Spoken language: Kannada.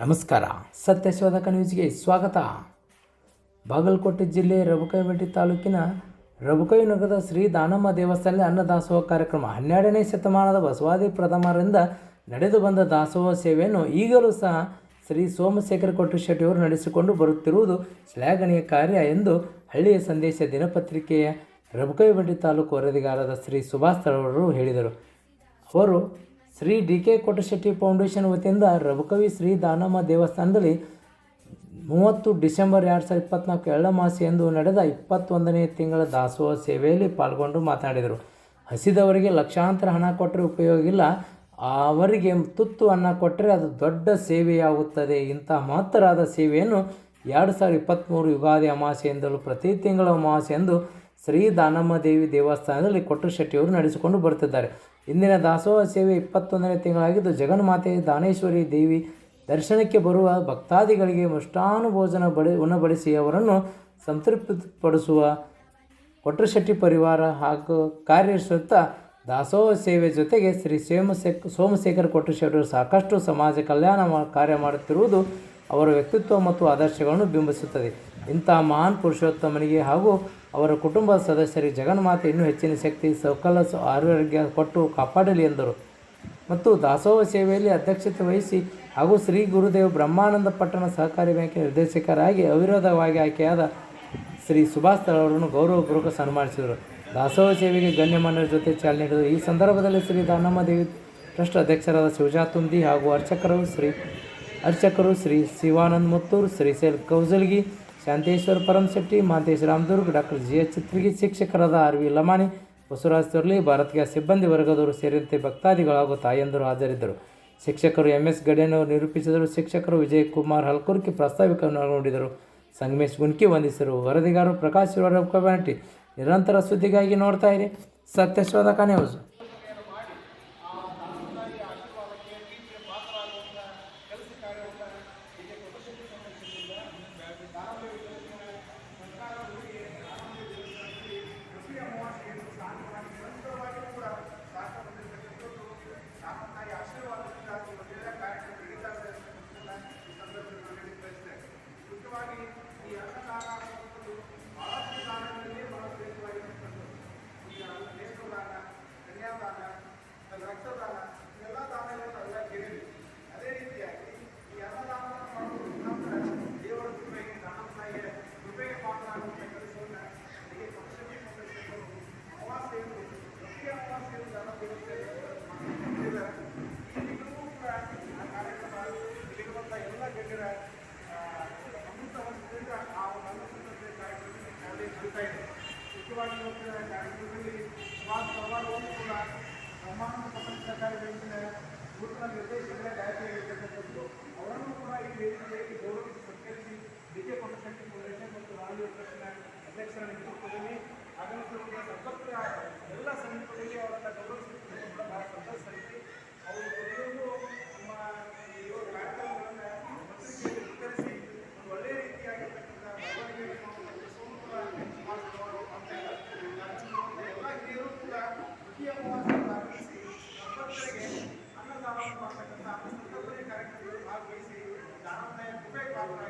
ನಮಸ್ಕಾರ. ಸತ್ಯಶೋಧಕ ನ್ಯೂಸ್ಗೆ ಸ್ವಾಗತ. ಬಾಗಲಕೋಟೆ ಜಿಲ್ಲೆ ರಬುಕೈಬೆಟ್ಟಿ ತಾಲೂಕಿನ ರಬಕೈ ನಗರದ ಶ್ರೀ ದಾನಮ್ಮ ದೇವಸ್ಥಾನದಲ್ಲಿ ಅನ್ನದಾಸೋಹ ಕಾರ್ಯಕ್ರಮ ಹನ್ನೆರಡನೇ ಶತಮಾನದ ಬಸವಾದಿ ಪ್ರಥಮರಿಂದ ನಡೆದು ಬಂದ ದಾಸೋಹ ಸೇವೆಯನ್ನು ಈಗಲೂ ಸಹ ಶ್ರೀ ಸೋಮಶೇಖರ ಕೊಟ್ಟಶೆಟ್ಟಿಯವರು ನಡೆಸಿಕೊಂಡು ಬರುತ್ತಿರುವುದು ಶ್ಲಾಘನೀಯ ಕಾರ್ಯ ಎಂದು ಹಳ್ಳಿಯ ಸಂದೇಶ ದಿನಪತ್ರಿಕೆಯ ರಬುಕೈಬೆಟ್ಟಿ ತಾಲೂಕು ವರದಿಗಾರದ ಶ್ರೀ ಸುಭಾಷ್ ಅವರು ಹೇಳಿದರು. ಅವರು Shri D K Kotashetti foundation ವತಿಯಿಂದ ರಘುಕವಿ ಶ್ರೀ ದಾನಮ್ಮ ದೇವಸ್ಥಾನದಲ್ಲಿ ಮೂವತ್ತು ಡಿಸೆಂಬರ್ ಎರಡು ಸಾವಿರದ ಇಪ್ಪತ್ನಾಲ್ಕು ಎಳ್ಳಮಾಸೆಯಂದು ನಡೆದ ಇಪ್ಪತ್ತೊಂದನೇ ತಿಂಗಳ ದಾಸೋಹ ಸೇವೆಯಲ್ಲಿ ಪಾಲ್ಗೊಂಡು ಮಾತನಾಡಿದರು. ಹಸಿದವರಿಗೆ ಲಕ್ಷಾಂತರ ಹಣ ಕೊಟ್ಟರೆ ಉಪಯೋಗ ಇಲ್ಲ. ಅವರಿಗೆ ತುತ್ತು ಅನ್ನ ಕೊಟ್ಟರೆ ಅದು ದೊಡ್ಡ ಸೇವೆಯಾಗುತ್ತದೆ. ಇಂಥ ಮಹತ್ತರಾದ ಸೇವೆಯನ್ನು ಎರಡು ಸಾವಿರದ ಇಪ್ಪತ್ತ್ಮೂರು ಯುಗಾದಿ ಅಮಾಸೆಯಿಂದಲೂ ಪ್ರತಿ ತಿಂಗಳ ಅಮಾವಾಸ್ಯೆಯಂದು ಶ್ರೀ ದಾನಮ್ಮ ದೇವಿ ದೇವಸ್ಥಾನದಲ್ಲಿ ಕೊಟ್ಟಶೆಟ್ಟಿಯವರು ನಡೆಸಿಕೊಂಡು ಬರುತ್ತಿದ್ದಾರೆ ಇಂದಿನ ದಾಸೋಹ ಸೇವೆ ಇಪ್ಪತ್ತೊಂದನೇ ತಿಂಗಳಾಗಿದ್ದು, ಜಗನ್ಮಾತೆ ದಾನೇಶ್ವರಿ ದೇವಿ ದರ್ಶನಕ್ಕೆ ಬರುವ ಭಕ್ತಾದಿಗಳಿಗೆ ಮುಷ್ಟಾನುಭೋಜನ ಬಡಿ ಉಣಬಡಿಸಿ ಅವರನ್ನು ಸಂತೃಪ್ತಿಪಡಿಸುವ ಕೊಟ್ರಶೆಟ್ಟಿ ಪರಿವಾರ ಹಾಗೂ ಕಾರ್ಯಶ್ರತ ದಾಸೋಹ ಸೇವೆ ಜೊತೆಗೆ ಶ್ರೀ ಸೋಮಶೇಖ ಸೋಮಶೇಖರ ಕೊಟ್ರಶೆಟ್ಟರು ಸಾಕಷ್ಟು ಸಮಾಜ ಕಲ್ಯಾಣ ಕಾರ್ಯ ಮಾಡುತ್ತಿರುವುದು ಅವರ ವ್ಯಕ್ತಿತ್ವ ಮತ್ತು ಆದರ್ಶಗಳನ್ನು ಬಿಂಬಿಸುತ್ತದೆ. ಇಂತಹ ಮಹಾನ್ ಪುರುಷೋತ್ತಮನಿಗೆ ಹಾಗೂ ಅವರ ಕುಟುಂಬ ಸದಸ್ಯರಿಗೆ ಜಗನ್ಮಾತೆ ಇನ್ನೂ ಹೆಚ್ಚಿನ ಶಕ್ತಿ ಸಕಲ ಆರೋಗ್ಯ ಕೊಟ್ಟು ಕಾಪಾಡಲಿ ಎಂದರು. ಮತ್ತು ದಾಸೋಹ ಸೇವೆಯಲ್ಲಿ ಅಧ್ಯಕ್ಷತೆ ವಹಿಸಿ ಹಾಗೂ ಶ್ರೀ ಗುರುದೇವ್ ಬ್ರಹ್ಮಾನಂದ ಪಟ್ಟಣ ಸಹಕಾರಿ ಬ್ಯಾಂಕಿನ ನಿರ್ದೇಶಕರಾಗಿ ಅವಿರೋಧವಾಗಿ ಆಯ್ಕೆಯಾದ ಶ್ರೀ ಸುಭಾಷ್ ಅವರನ್ನು ಗೌರವಪೂರ್ವಕ ಸನ್ಮಾನಿಸಿದರು. ದಾಸೋಹ ಸೇವೆಗೆ ಗಣ್ಯಮಾನ್ಯರ ಜೊತೆ ಚಾಲನೆ ನೀಡಿದರು ಈ ಸಂದರ್ಭದಲ್ಲಿ ಶ್ರೀ ದಾನಮ್ಮ ದೇವಿ ಟ್ರಸ್ಟ್ ಅಧ್ಯಕ್ಷರಾದ ಶಿವಜಾ ತುಂದಿ ಹಾಗೂ ಅರ್ಚಕರು ಶ್ರೀ ಅರ್ಚಕರು Shri Shivanand Muttur sale Kaujalgi Shanteshwar Paramashetti Mahantesh Ramdurg, doctor G H Chitragi ಶಿಕ್ಷಕರಾದ ಆರ್ ವಿ ಲಮಾಣಿ, ಬಸವರಾಜ್ ತೊರ್ಲಿ, ಭಾರತೀಯ ಸಿಬ್ಬಂದಿ ವರ್ಗದವರು ಸೇರಿದಂತೆ ಭಕ್ತಾದಿಗಳು ಹಾಗೂ ತಾಯಂದರು ಹಾಜರಿದ್ದರು. ಶಿಕ್ಷಕರು ಎಂ ಎಸ್ ಗಡೇನವರು ನಿರೂಪಿಸಿದರು. ಶಿಕ್ಷಕರು ವಿಜಯ್ ಕುಮಾರ್ ಹಲ್ಕುರ್ಕಿ ಪ್ರಾಸ್ತಾವಿಕವನ್ನು ಒಳಗೊಂಡಿದ್ದರು. ಸಂಗಮೇಶ್ ಗುನ್ಕಿ ವಂದಿಸಿದರು. ವರದಿಗಾರರು ಪ್ರಕಾಶ್ ಶಿವರಕಬಾಟಿ ನಿರಂತರ ಸುದ್ದಿಗಾಗಿ ನೋಡ್ತಾ ಇರಿ. ಸತ್ಯಶೋಧಕ ನ್ಯೂಸ್. ಮುಖ್ಯವಾಗಿ ಇವತ್ತಿನ ಸಂಸ್ಥೆಗಳ ನಿರ್ದೇಶಕರ ಗಾಯಕರಾಗಿರ್ತಕ್ಕಂಥದ್ದು ಅವರನ್ನು ಕೂಡ ಈ ವೇದಿಕೆಯಲ್ಲಿ ಗೌರವಿಸಿ ಸತ್ಕರಿಸಿ ಡಿ ಕೆ ಫೌಂಡೇಶನ್ ಮತ್ತು ರಾಜ್ಯ ಟ್ರಸ್ಟ್ನ ಅಧ್ಯಕ್ಷರ ನೇತೃತ್ವದಲ್ಲಿ ಆಗಮಿಸಿರುವ ಸರ್ವತ್ರ ಎಲ್ಲ ಸಮೀಪದಲ್ಲಿ ಅವರನ್ನು ಗೌರವಿಸಿ ಬಹಳ ಸಂತೋಷ ಸಮಿತಿ ಅವರು ಪ್ರತಿಯೊಂದು ನಮ್ಮ ಕಾರ್ಯಕ್ರಮಗಳನ್ನು ಪತ್ರಿಕೆಯಲ್ಲಿ ವಿತರಿಸಿ ಒಂದು ಒಳ್ಳೆಯ ರೀತಿಯಾಗಿರ್ತಕ್ಕಂಥ ಬೆಳವಣಿಗೆಯನ್ನು ಸೋಮವಾರ ಮಾಡಿಸುವ ಎಲ್ಲ ಹಿರಿಯರು ಕೂಡ ಪ್ರತಿಯೊಬ್ಬ ಕಾರ್ಯಕ್ರಮದಲ್ಲಿ ಭಾಗವಹಿಸಿ ದಾನವನ್ನ ಉಪಯೋಗ